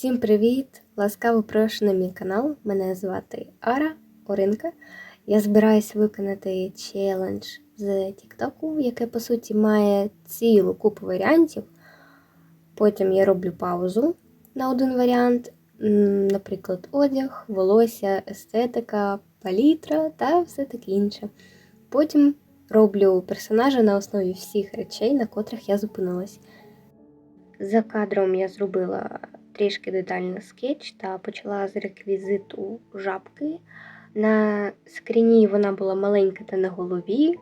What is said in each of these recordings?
Всім привіт! Ласкаво прошу на мій канал. Мене звати Ара Оринка. Я збираюсь виконати челендж з Тіктоку, яке по суті має цілу купу варіантів. Потім я роблю паузу на один варіант, наприклад, одяг, волосся, естетика, палітра та все таке інше. Потім роблю персонажа на основі всіх речей, на котрих я зупинилась. За кадром я зробила трішки детальний скетч та почала з реквізиту жабки. На скріні вона була маленька та на голові.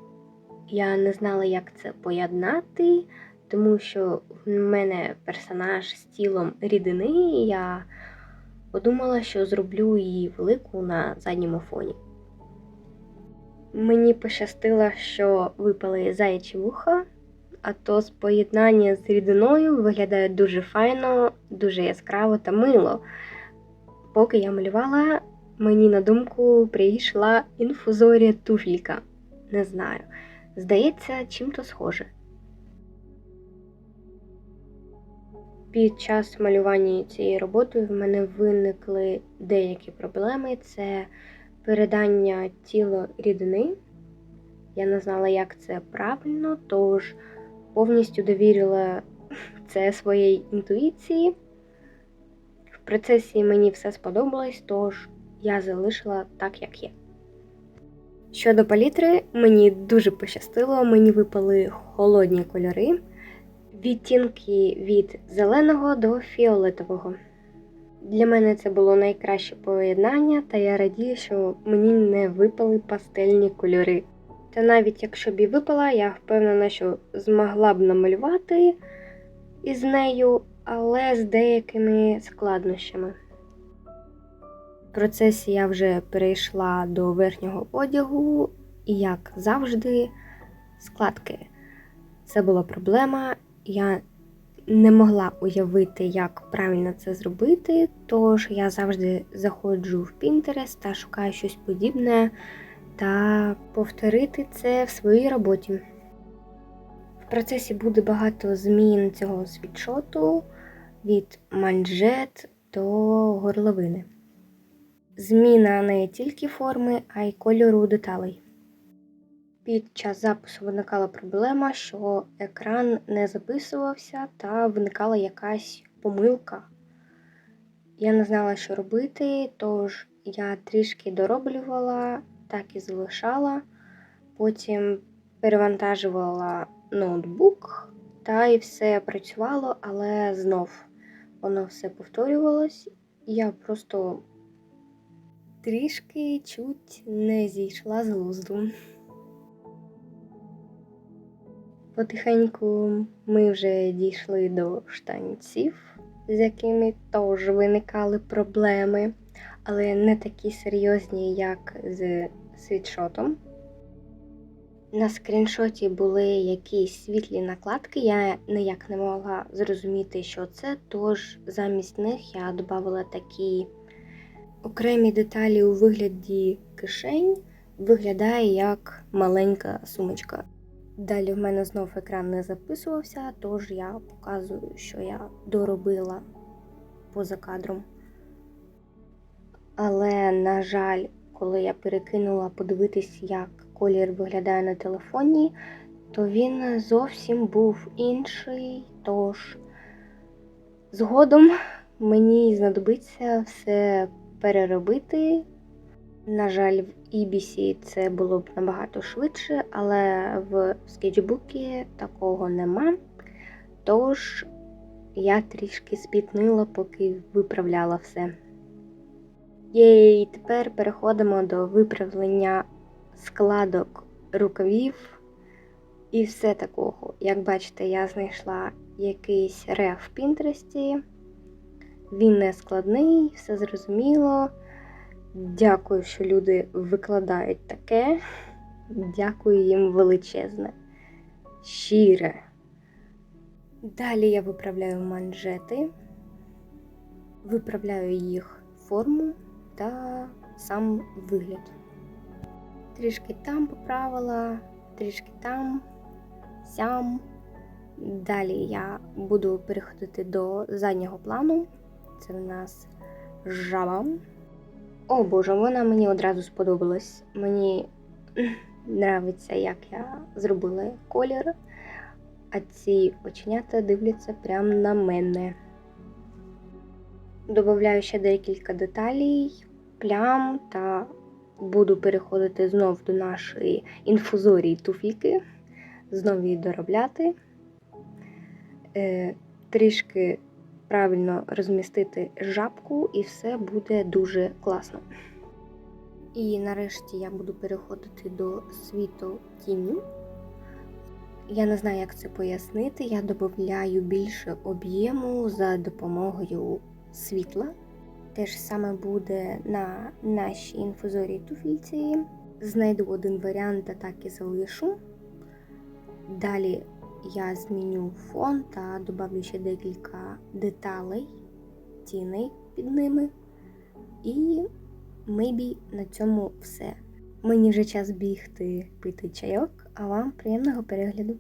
Я не знала, як це поєднати, тому що в мене персонаж з тілом рідини, і я подумала, що зроблю її велику на задньому фоні. Мені пощастило, що випали заячі вуха, а то з поєднання з рідиною виглядає дуже файно, дуже яскраво та мило. Поки я малювала, мені на думку прийшла інфузорія туфелька. Не знаю. Здається, чим-то схоже. Під час малювання цієї роботи в мене виникли деякі проблеми. Це передання тіла рідини. Я не знала, як це правильно, тож повністю довірила це своїй інтуїції. В процесі мені все сподобалось, тож я залишила так, як є. Щодо палітри, мені дуже пощастило, мені випали холодні кольори, відтінки від зеленого до фіолетового. Для мене це було найкраще поєднання, та я радію, що мені не випали пастельні кольори. Та навіть якщо б і випала, я впевнена, що змогла б намалювати із нею, але з деякими складнощами. В процесі я вже перейшла до верхнього одягу, і, як завжди, складки. Це була проблема. Я не могла уявити, як правильно це зробити, тож я завжди заходжу в Pinterest та шукаю щось подібне та повторити це в своїй роботі. В процесі буде багато змін цього світшоту від манжет до горловини. Зміна не тільки форми, а й кольору деталей. Під час запису виникала проблема, що екран не записувався та виникала якась помилка. Я не знала, що робити, тож я трішки дороблювала, так і залишала. Потім перевантажувала ноутбук, та і все працювало, але знов воно все повторювалось, я просто трішки чуть не зійшла з глузду. Потихеньку ми вже дійшли до штанців, з якими теж виникали проблеми, але не такі серйозні, як з світшотом. На скріншоті були якісь світлі накладки, я ніяк не могла зрозуміти, що це, тож замість них я додавала такі окремі деталі у вигляді кишень, виглядає як маленька сумочка. Далі в мене знов екран не записувався, тож я показую, що я доробила поза кадром. Але, на жаль, коли я перекинула подивитись, як колір виглядає на телефоні, то він зовсім був інший. Тож згодом мені знадобиться все переробити. На жаль, в EBC це було б набагато швидше, але в скетчбукі такого нема. Тож я трішки спітнила, поки виправляла все. Єй, тепер переходимо до виправлення складок рукавів і все такого. Як бачите, я знайшла якийсь реф в Пінтересті. Він не складний, все зрозуміло. Дякую, що люди викладають таке. Дякую їм величезне. Щире. Далі я виправляю манжети, виправляю їх форму та сам вигляд. Трішки там поправила, трішки там, сям. Далі я буду переходити до заднього плану. Це в нас жаба. О боже, вона мені одразу сподобалась. Мені нравиться, як я зробила колір. А ці оченята дивляться прямо на мене. Добавляю ще декілька деталей, плям та буду переходити знов до нашої інфузорії туфельки, знов її доробляти, е, трішки правильно розмістити жабку, і все буде дуже класно. І нарешті я буду переходити до світу тіню. Я не знаю, як це пояснити. Я додаю більше об'єму за допомогою світла. Те ж саме буде на нашій інфузорії туфельці. Знайду один варіант, а так і залишу. Далі я зміню фон та додавлю ще декілька деталей, тіней під ними. І maybe на цьому все. Мені вже час бігти пити чайок, а вам приємного перегляду.